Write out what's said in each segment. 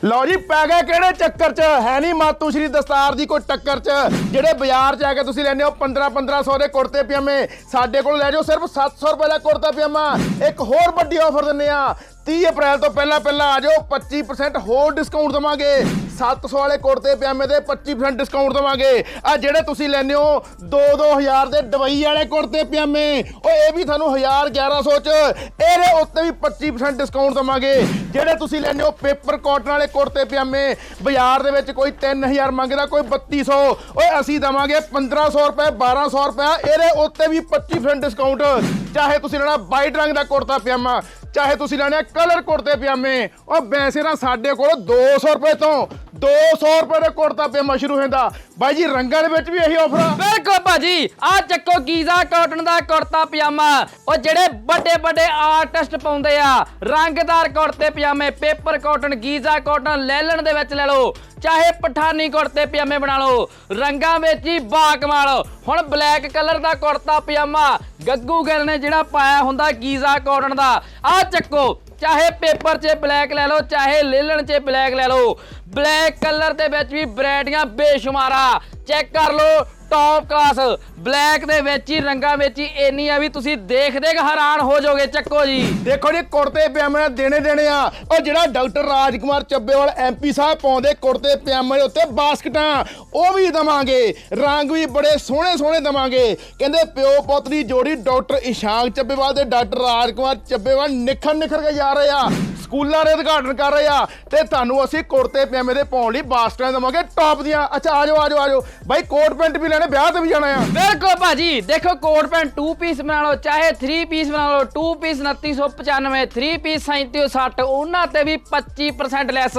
ਲਓ ਜੀ, ਪੈ ਗਏ ਕਿਹੜੇ ਚੱਕਰ 'ਚ? ਹੈ ਨਹੀਂ ਮਾਤੂ ਸ਼੍ਰੀ ਦਸਤਾਰ ਦੀ ਕੋਈ ਟੱਕਰ 'ਚ। ਜਿਹੜੇ ਬਾਜ਼ਾਰ 'ਚ ਆ ਕੇ ਤੁਸੀਂ ਲੈਂਦੇ ਹੋ 15 1500 ਦੇ ਕੁੜਤੇ ਪਜਾਮੇ, ਸਾਡੇ ਕੋਲ ਲੈ ਜਾਓ ਸਿਰਫ 700 ਰੁਪਏ ਦਾ ਕੁੜਤਾ ਪਜਾਮਾ। ਇੱਕ ਹੋਰ ਵੱਡੀ ਆਫਰ ਦਿੰਨੇ ਆ 30 ਅਪ੍ਰੈਲ ਤੋਂ ਪਹਿਲਾਂ ਪਹਿਲਾਂ ਆ ਜਾਓ 25% ਹੋਰ ਡਿਸਕਾਊਂਟ ਦਵਾਂਗੇ। 700 ਵਾਲੇ ਕੁੜਤੇ ਪਜਾਮੇ ਦੇ 25% ਡਿਸਕਾਊਂਟ ਦਵਾਂਗੇ। ਆ ਜਿਹੜੇ ਤੁਸੀਂ ਲੈਂਦੇ ਹੋ 2-2000 ਦੇ ਦਵਾਈ ਵਾਲੇ ਕੁੜਤੇ ਪਜਾਮੇ। ਉਹ ਇਹ ਵੀ ਤੁਹਾਨੂੰ 1000 1100 ਚ, ਇਹਦੇ ਉੱਤੇ ਵੀ 25% ਡਿਸਕਾਊਂਟ ਦਵਾਂਗੇ। ਜਿਹੜੇ ਤੁਸੀਂ ਲੈਂਦੇ ਹੋ ਪੇਪਰ ਕਾਟਨ ਵਾਲੇ ਕੁੜਤੇ ਪਜਾਮੇ, ਬਾਜ਼ਾਰ ਦੇ ਵਿੱਚ ਕੋਈ 3000 ਮੰਗਦਾ, ਕੋਈ 3200 ਓਏ ਅਸੀਂ ਦਵਾਂਗੇ 1500 ਰੁਪਏ 1200 ਰੁਪਏ, ਇਹਦੇ ਉੱਤੇ ਵੀ 25% ਡਿਸਕਾਊਂਟ ਚਾਹੇ ਤੁਸੀਂ ਲੈਣਾ ਵਾਈਟ ਰੰਗ ਦਾ ਕੁੜਤਾ ਪਜਾਮਾ, ਚਾਹੇ ਤੁਸੀਂ ਲੈਣੇ ਕਲਰ ਕੁੜਤੇ ਪਜਾਮੇ। ਉਹ ਵੈਸੇ ਨਾ ਸਾਡੇ ਕੋਲ 200 ਰੁਪਏ ਤੋਂ 200 ਰੁਪਏ ਦੇ ਕੁੜਤਾ ਪਜਾਮਾ ਸ਼ੁਰੂ ਹੁੰਦਾ। ਬਾਈ ਜੀ, ਰੰਗਾਂ ਦੇ ਵਿੱਚ ਵੀ ਇਹੀ ਆਫਰ ਆ। ਬਿਲਕੁਲ ਭਾਜੀ, ਆ ਚੱਕੋ ਗੀਜ਼ਾ ਕਾਟਨ ਦਾ ਕੁੜਤਾ ਪਜਾਮਾ। ਉਹ ਜਿਹੜੇ ਵੱਡੇ ਵੱਡੇ ਆਰਟਿਸਟ ਪਾਉਂਦੇ ਆ, ਰੰਗਦਾਰ ਕੁੜਤੇ ਪਜਾਮੇ paper cotton Giza cotton linen ਦੇ ਵਿੱਚ ਲੈ ਲਓ। ਚਾਹੇ ਪਠਾਨੀ ਕੁੜਤੇ ਪਜਾਮੇ ਬਣਾ ਲਓ, ਰੰਗਾਂ ਵਿੱਚ ਹੀ ਬਾਕਮਾਲ ਹੁਣ ਬਲੈਕ ਕਲਰ ਦਾ ਕੁੜਤਾ ਪਜਾਮਾ, ਗੱਗੂ ਗਿੱਲ ਨੇ ਜਿਹੜਾ ਪਾਇਆ ਹੁੰਦਾ ਗੀਜ਼ਾ ਕਾਟਨ ਦਾ। ਆ ਚੱਕੋ ਚਾਹੇ ਪੇਪਰ 'ਚ ਬਲੈਕ ਲੈ ਲਓ, ਚਾਹੇ ਲੇਲਣ 'ਚ ਬਲੈਕ ਲੈ ਲਓ। ਬਲੈਕ ਕਲਰ ਦੇ ਵਿੱਚ ਵੀ ਵੈਰਾਈਟੀਆਂ ਬੇਸ਼ੁਮਾਰਾ ਚੈੱਕ ਕਰ ਲਓ ਟੌਪ ਕਲਾਸ ਬਲੈਕ ਦੇ ਵਿੱਚ ਹੀ, ਰੰਗਾਂ ਵਿੱਚ ਹੀ ਇੰਨੀ ਆ ਵੀ ਤੁਸੀਂ ਦੇਖ ਦੇਖ ਹੈਰਾਨ ਹੋ ਜਾਓਗੇ, ਚੱਕੋ ਜੀ। ਦੇਖੋ ਜੀ, ਕੁੜਤੇ ਪਜਾਮੇ ਦੇਣੇ ਦੇਣੇ ਆ। ਉਹ ਜਿਹੜਾ ਡਾਕਟਰ ਰਾਜਕੁਮਾਰ ਚੱਬੇਵਾਲ ਐਮਪੀ ਸਾਹਿਬ ਪਾਉਂਦੇ ਕੁੜਤੇ ਪਜਾਮੇ ਉੱਤੇ ਬਾਸਕਟਾਂ, ਉਹ ਵੀ ਦਵਾਂਗੇ। ਰੰਗ ਵੀ ਬੜੇ ਸੋਹਣੇ ਸੋਹਣੇ ਦਵਾਂਗੇ। ਕਹਿੰਦੇ ਪਿਓ ਪੁੱਤ ਦੀ ਜੋੜੀ ਡਾਕਟਰ ਇਸ਼ਾਂਕ ਚੱਬੇਵਾਲ ਤੇ ਡਾਕਟਰ ਰਾਜਕੁਮਾਰ ਚੱਬੇਵਾਲ ਨਿਖਰ ਨਿਖਰ ਕੇ ਜਾ ਰਹੇ ਆ। ਸਕੂਲਾਂ ਦੇ ਉਦਘਾਟਨ ਕਰ ਰਹੇ ਆ ਤੇ ਤੁਹਾਨੂੰ ਅਸੀਂ ਕੁੜਤੇ ਪਜਾਮੇ ਦੇ ਪਾਉਣ ਲਈ ਬਾਸਕਟਾਂ ਦਵਾਂਗੇ ਟੌਪ ਦੀਆਂ। ਅੱਛਾ ਆਜੋ ਆਜੋ ਆਜੋ ਬਾਈ ਕੋਟ ਪੈਂਟ ਵੀ ਲੈਣੇ ਵਿਆਹ ਤੇ ਵੀ ਜਾਣਾ ਆ। ਬਿਲਕੁਲ ਭਾਜੀ ਦੇਖੋ ਕੋਟ ਪੈਂਟ 2 ਪੀਸ ਬਣਾ ਲਓ ਚਾਹੇ 3 ਪੀਸ ਬਣਾ ਲਓ 2 ਪੀਸ 2995 3 ਪੀਸ 3760 ਉਹਨਾਂ ਤੇ ਵੀ 25% ਲੈਸ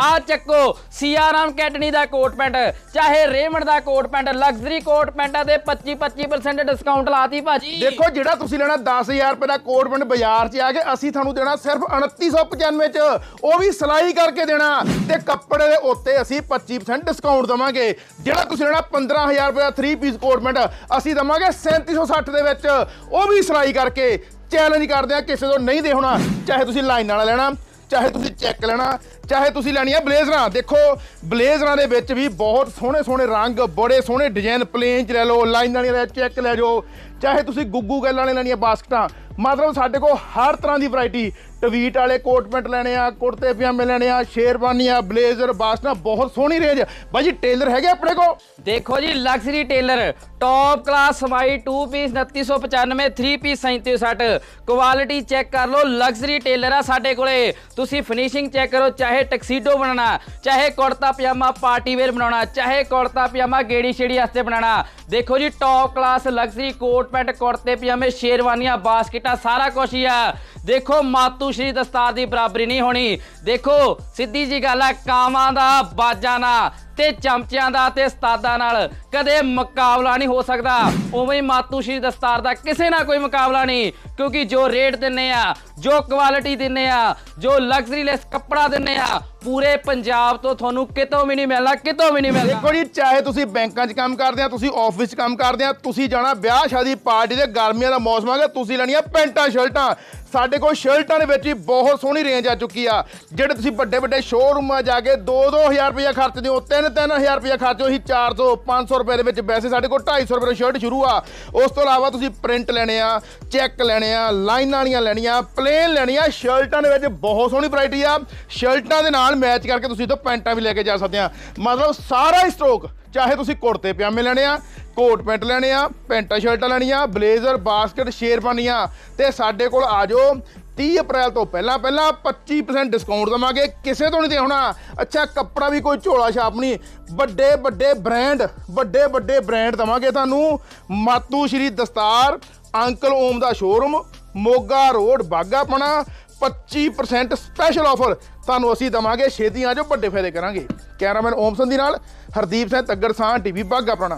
ਆ ਚੱਕੋ ਸੀਆਰਾਮ ਕੈਟਨੀ ਦਾ ਕੋਟ ਪੈਂਟ ਚਾਹੇ ਰੇਮੰਡ ਦਾ ਕੋਟ ਪੈਂਟ ਲਗਜ਼ਰੀ ਕੋਟ ਪੈਂਟਾਂ ਤੇ 25 25% ਡਿਸਕਾਊਂਟ ਲਾਤੀ ਭਾਜੀ। ਦੇਖੋ ਜਿਹੜਾ ਤੁਸੀਂ ਲੈਣਾ 10000 ਰੁਪਏ ਦਾ ਕੋਟ ਪੈਂਟ ਬਾਜ਼ਾਰ 'ਚ ਆ ਕੇ ਅਸੀਂ ਤੁਹਾਨੂੰ ਦੇਣਾ ਸਿਰਫ 2995 'ਚ। ਉਹ ਵੀ ਸਿਲਾਈ ਕਰਕੇ ਦੇਣਾ। ਤੇ ਕੱਪੜੇ ਦੇ ਉੱਤੇ ਅਸੀਂ 25% ਡਿਸਕਾਊਂਟ ਦਵਾਂਗੇ। ਜਿਹੜਾ ਤੁਸੀਂ ਲੈਣਾ 15000 ਰੁਪਏ ਦਾ 3 ਪੀਸ ਕੋਟ ਪੈਂਟ ਅਸੀਂ ਦਵਾਂਗੇ 3760 ਦੇ ਵਿੱਚ। ਉਹ ਵੀ ਸਿਲਾਈ ਕਰਕੇ ਚੈਲੰਜ ਕਰਦੇ ਆ, ਕਿਸੇ ਤੋਂ ਨਹੀਂ ਦੇ ਹੋਣਾ ਚਾਹੇ ਤੁਸੀਂ ਲਾਈਨ ਵਾਲਾ ਲੈਣਾ, ਚਾਹੇ ਤੁਸੀਂ ਚੈੱਕ ਲੈਣਾ, ਚਾਹੇ ਤੁਸੀਂ ਲੈਣੀ ਆ ਬਲੇਜ਼ਰਾਂ। ਦੇਖੋ, ਬਲੇਜ਼ਰਾਂ ਦੇ ਵਿੱਚ ਵੀ ਬਹੁਤ ਸੋਹਣੇ ਸੋਹਣੇ ਰੰਗ, ਬੜੇ ਸੋਹਣੇ ਡਿਜ਼ਾਈਨ ਪਲੇਨ ਚ ਲੈ ਲਓ ਲਾਈਨ ਵਾਲੀਆਂ ਲੈ ਚੈੱਕ ਲੈ ਜਾਓ। ਚਾਹੇ ਤੁਸੀਂ ਗੁੱਗੂ ਗੱਲਾਂ ਵਾਲੇ ਲੈਣੀਆਂ ਬਾਸਕਟਾਂ ਮਤਲਬ ਸਾਡੇ ਕੋਲ ਹਰ ਤਰ੍ਹਾਂ ਦੀ ਵੈਰਾਈਟੀ ਟਵੀਟ ਵਾਲੇ ਕੋਟ ਪੈਂਟ ਲੈਣੇ ਆ, ਕੁੜਤੇ ਪਜਾਮੇ ਲੈਣੇ ਆ, ਸ਼ੇਰਵਾਨੀ ਆ, ਬਲੇਜ਼ਰ ਬਾਸਕਟਾਂ ਬਹੁਤ ਸੋਹਣੀ ਰੇਂਜ ਬਾਈ ਜੀ, ਟੇਲਰ ਹੈਗੇ ਆਪਣੇ ਕੋਲ? ਦੇਖੋ ਜੀ ਲਗਜ਼ਰੀ ਟੇਲਰ ਟੌਪ ਕਲਾਸ ਸਮਾਈ 2 ਪੀਸ 2995 3 ਪੀਸ 3760 ਕੁਆਲਿਟੀ ਚੈੱਕ ਕਰ ਲਓ ਲਗਜ਼ਰੀ ਟੇਲਰ ਆ ਸਾਡੇ ਕੋਲੇ। ਤੁਸੀਂ ਫਿਨਿਸ਼ਿੰਗ ਚੈੱਕ ਕਰੋ, ਚਾਹੇ ਟਕਸੀਡੋ ਬਣਾਉਣਾ, ਚਾਹੇ ਕੁੜਤਾ ਪਜਾਮਾ ਪਾਰਟੀ ਵੇਅਰ ਬਣਾਉਣਾ, ਚਾਹੇ ਕੁੜਤਾ ਪਜਾਮਾ ਗੇੜੀ ਛੇੜੀ ਵਾਸਤੇ ਬਣਾਉਣਾ। ਦੇਖੋ ਜੀ top class luxury coat pant, ਕੁੜਤੇ ਪਜਾਮੇ, ਸ਼ੇਰਵਾਨੀਆਂ, ਬਾਸਕਟਾਂ ਸਾਰਾ ਕੁਝ ਹੀ ਆ। ਦੇਖੋ, ਮਾਤੂ ਸ਼੍ਰੀ ਦਸਤਾਰ ਦੀ ਬਰਾਬਰੀ ਨਹੀਂ ਹੋਣੀ। ਦੇਖੋ, ਸਿੱਧੀ ਜੀ ਗੱਲ ਆ, ਕਾਵਾਂ ਦਾ, ਬਾਜਾਂ ਨਾਲ ਤੇ ਚਮਚਿਆਂ ਦਾ ਤੇ ਉਸਤਾਦਾਂ ਨਾਲ ਕਦੇ ਮੁਕਾਬਲਾ ਨਹੀਂ ਹੋ ਸਕਦਾ। ਉਵੇਂ ਹੀ ਮਾਤੂ ਸ਼੍ਰੀ ਦਸਤਾਰ ਦਾ ਕਿਸੇ ਨਾਲ ਕੋਈ ਮੁਕਾਬਲਾ ਨਹੀਂ। ਕਿਉਂਕਿ ਜੋ ਰੇਟ ਦਿੰਨੇ ਆ, ਜੋ ਕੁਆਲਿਟੀ ਦਿੰਨੇ ਆ, ਜੋ ਲਗਜ਼ਰੀ ਲੈਸ ਕੱਪੜਾ ਦਿੰਨੇ ਆ, ਪੂਰੇ ਪੰਜਾਬ ਤੋਂ ਤੁਹਾਨੂੰ ਕਿਤੋਂ ਵੀ ਨਹੀਂ ਮਿਲਣਾ, ਕਿਤੋਂ ਵੀ ਨਹੀਂ ਮਿਲਣਾ। ਦੇਖੋ ਜੀ, ਚਾਹੇ ਤੁਸੀਂ ਬੈਂਕਾਂ 'ਚ ਕੰਮ ਕਰਦੇ ਆ, ਤੁਸੀਂ ਆਫਿਸ 'ਚ ਕੰਮ ਕਰਦੇ ਆ, ਤੁਸੀਂ ਜਾਣਾ ਵਿਆਹ ਸ਼ਾਦੀ ਪਾਰਟੀ ਦੇ ਗਰਮੀਆਂ ਦਾ ਮੌਸਮ ਆ ਗਿਆ, ਤੁਸੀਂ ਲੈਣੀਆਂ ਪੈਂਟਾਂ, ਸ਼ਰਟਾਂ। ਸਾਡੇ ਕੋਲ ਸ਼ਰਟਾਂ ਦੇ ਵਿੱਚ ਵੀ ਬਹੁਤ ਸੋਹਣੀ ਰੇਂਜ ਆ ਚੁੱਕੀ ਆ। ਜਿਹੜੇ ਤੁਸੀਂ ਵੱਡੇ ਵੱਡੇ ਸ਼ੋਰੂਮਾਂ ਜਾ ਕੇ 2-2000 ਰੁਪਏ ਖਰਚਦੇ ਹੋ 3-3000 ਰੁਪਏ ਖਰਚੋ ਅਸੀਂ 400 500 ਰੁਪਏ ਦੇ ਵਿੱਚ ਵੈਸੇ ਸਾਡੇ ਕੋਲ 250 ਰੁਪਏ ਸ਼ਰਟ ਸ਼ੁਰੂ ਆ। ਉਸ ਤੋਂ ਇਲਾਵਾ ਤੁਸੀਂ ਪ੍ਰਿੰਟ ਲੈਣੇ ਆ ਚੈੱਕ ਲੈਣੇ ਆ, ਲਾਈਨਾਂ ਵਾਲੀਆਂ ਲੈਣੀਆਂ ਪਲੇਨ ਲੈਣੀਆਂ, ਸ਼ਰਟਾਂ ਦੇ ਵਿੱਚ ਬਹੁਤ ਸੋਹਣੀ ਵੈਰਾਈਟੀ ਆ। ਸ਼ਰਟਾਂ ਦੇ ਨਾਲ ਮੈਚ ਕਰਕੇ ਤੁਸੀਂ ਤੋਂ ਪੈਂਟਾਂ ਵੀ ਲੈ ਕੇ ਜਾ ਸਕਦੇ ਆ। ਮਤਲਬ ਸਾਰਾ ਹੀ ਸਟਾਕ ਚਾਹੇ ਤੁਸੀਂ ਕੁੜਤੇ, ਪਜਾਮੇ ਲੈਣੇ ਆ, ਕੋਟ ਪੈਂਟ ਲੈਣੇ ਆ, ਪੈਂਟਾਂ, ਸ਼ਰਟਾਂ ਲੈਣੀਆਂ ਬਲੇਜ਼ਰ ਬਾਸਕਟ ਸ਼ੇਰਵਾਨੀਆਂ ਤੇ ਸਾਡੇ ਕੋਲ ਆ ਜਾਓ 30 ਅਪ੍ਰੈਲ ਤੋਂ ਪਹਿਲਾਂ ਪਹਿਲਾਂ 25% ਡਿਸਕਾਊਂਟ ਦਵਾਂਗੇ। ਕਿਸੇ ਤੋਂ ਨਹੀਂ ਦੇ ਹੋਣਾ ਅੱਛਾ, ਕੱਪੜਾ ਵੀ ਕੋਈ ਝੋਲਾ ਛਾਪ ਨਹੀਂ। ਵੱਡੇ ਵੱਡੇ ਬ੍ਰਾਂਡ ਵੱਡੇ ਵੱਡੇ ਬ੍ਰਾਂਡ ਦਵਾਂਗੇ ਤੁਹਾਨੂੰ। ਮਾਤੂ ਸ਼੍ਰੀ ਦਸਤਾਰ ਅੰਕਲ ਓਮ ਦਾ showroom, Moga road ਬਾਗਾਪਣਾ 25% special offer ਤੁਹਾਨੂੰ ਅਸੀਂ ਦਵਾਂਗੇ ਛੇਤੀ ਆ ਜਾਓ ਵੱਡੇ ਫਾਇਦੇ ਕਰਾਂਗੇ। ਕੈਮਰਾਮੈਨ ਓਮ ਸੰਧੀ ਨਾਲ ਹਰਦੀਪ ਸਿੰਘ ਤੱਗੜ ਸਾਹ ਟੀਵੀ ਬਾਗਾਪਣਾ